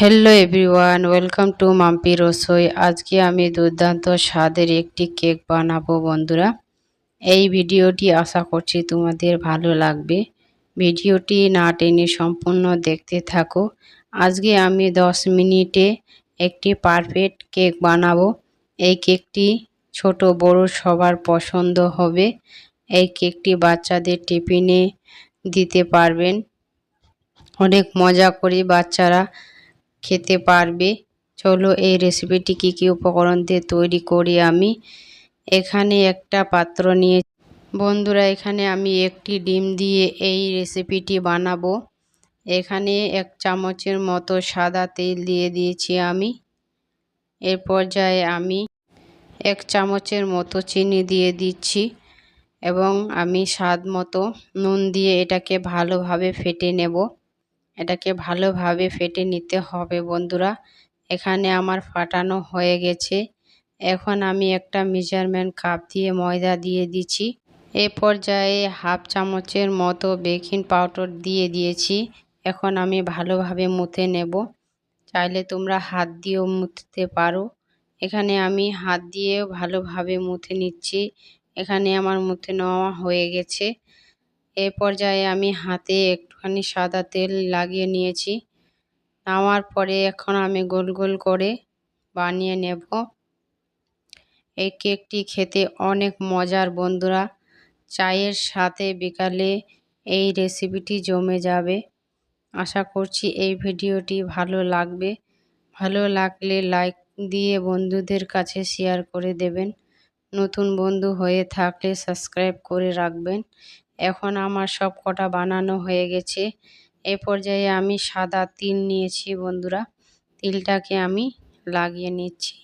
Hello everyone welcome to Mampi Rasoi আজকে আমি দুর্দান্ত স্বাদের একটি কেক বানাবো বন্ধুরা। এই ভিডিওটি আশা করছি তোমাদের ভালো লাগবে। ভিডিওটি না টেনে সম্পূর্ণ দেখতে থাকো। আজকে আমি 10 মিনিটে একটি পারফেক্ট কেক বানাবো। এই কেকটি ছোট, বড়, সবার পছন্দ হবে। এই কেকটি বাচ্চাদের টিফিনে দিতে পারবেন। অনেক মজা করে বাচ্চারা খেতে পারবে। চলো এই রেসিপিটি কী কী উপকরণ দিয়ে তৈরি করি আমি। এখানে একটা পাত্র নিয়ে বন্ধুরা, এখানে আমি একটি ডিম দিয়ে এই রেসিপিটি বানাবো। এখানে এক চামচের মতো সাদা তেল দিয়ে দিয়েছি আমি। এর পর্যায়ে আমি এক চামচের মতো চিনি দিয়ে দিচ্ছি এবং আমি স্বাদ মতো নুন দিয়ে এটাকে ভালোভাবে ফেটে নেব। এটাকে ভালোভাবে ফেটে নিতে হবে বন্ধুরা। এখানে আমার ফাটানো হয়ে গেছে। এখন আমি একটা মেজারমেন্ট কাপ দিয়ে ময়দা দিয়ে দিচ্ছি। এ পর্যায়ে হাফ চামচের মতো বেকিং পাউডার দিয়ে দিয়েছি। এখন আমি ভালোভাবে মুথে নেব। চাইলে তোমরা হাত দিয়েও মুথতে পারো। এখানে আমি হাত দিয়ে ভালোভাবে মুথে নিচ্ছি। এখানে আমার মুথে নেওয়া হয়ে গেছে। এ পর্যায়ে আমি হাতে একটুখানি সাদা তেল লাগিয়ে নিয়েছি। নামার পরে এখন আমি গোল গোল করে বানিয়ে নেব। এই কেকটি খেতে অনেক মজার বন্ধুরা। চায়ের সাথে বিকালে এই রেসিপিটি জমে যাবে। আশা করছি এই ভিডিওটি ভালো লাগবে। ভালো লাগলে লাইক দিয়ে বন্ধুদের কাছে শেয়ার করে দেবেন। নতুন বন্ধু হয়ে থাকলে সাবস্ক্রাইব করে রাখবেন। এখন আমার সব কটা বানানো হয়ে গেছে। এ পর্যায়ে আমি সাদা তিল নিয়েছি বন্ধুরা। তিলটাকে আমি লাগিয়ে নিচ্ছি।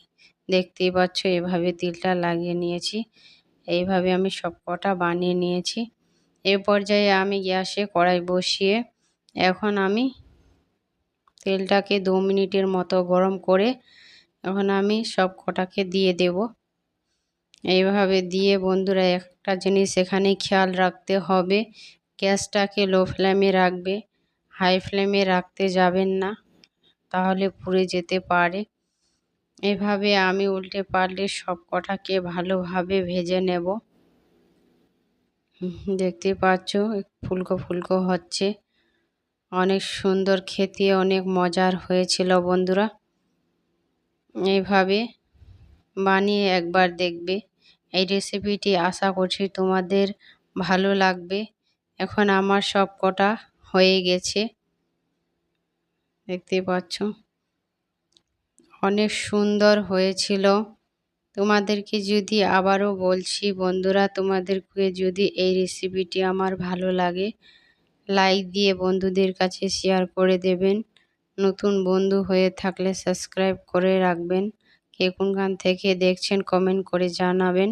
দেখতেই পাচ্ছ, এভাবে তিলটা লাগিয়ে নিয়েছি। এইভাবে আমি সব কটা বানিয়ে নিয়েছি। এ পর্যায়ে আমি গ্যাসে কড়াই বসিয়ে এখন আমি তেলটাকে দু মিনিটের মতো গরম করে এখন আমি সব কটাকে দিয়ে দেব। এইভাবে দিয়ে বন্ধুরা একটা জিনিস এখানে খেয়াল রাখতে হবে। গ্যাসটাকে লো ফ্লেমে রাখবে, হাই ফ্লেমে রাখতে যাবেন না, তাহলে পুড়ে যেতে পারে। এভাবে আমি উল্টে পারলে সব কটাকে ভালোভাবে ভেজে নেব। দেখতে পাচ্ছ, ফুলকো ফুলকো হচ্ছে। অনেক সুন্দর খেতে, অনেক মজার হয়েছিল বন্ধুরা। এইভাবে বানিয়ে একবার দেখবে। এই রেসিপিটি আশা করছি তোমাদের ভালো লাগবে। এখন আমার সব কটা হয়ে গেছে। দেখতে পাচ্ছ। অনেক সুন্দর হয়েছিল। তোমাদেরকে যদি আবারও বলছি, বন্ধুরা, তোমাদেরকে যদি এই রেসিপিটি আমার ভালো লাগে লাইক দিয়ে বন্ধুদের কাছে শেয়ার করে দেবেন। নতুন বন্ধু হয়ে থাকলে সাবস্ক্রাইব করে রাখবেন। কে কোনখান থেকে দেখছেন কমেন্ট করে জানাবেন।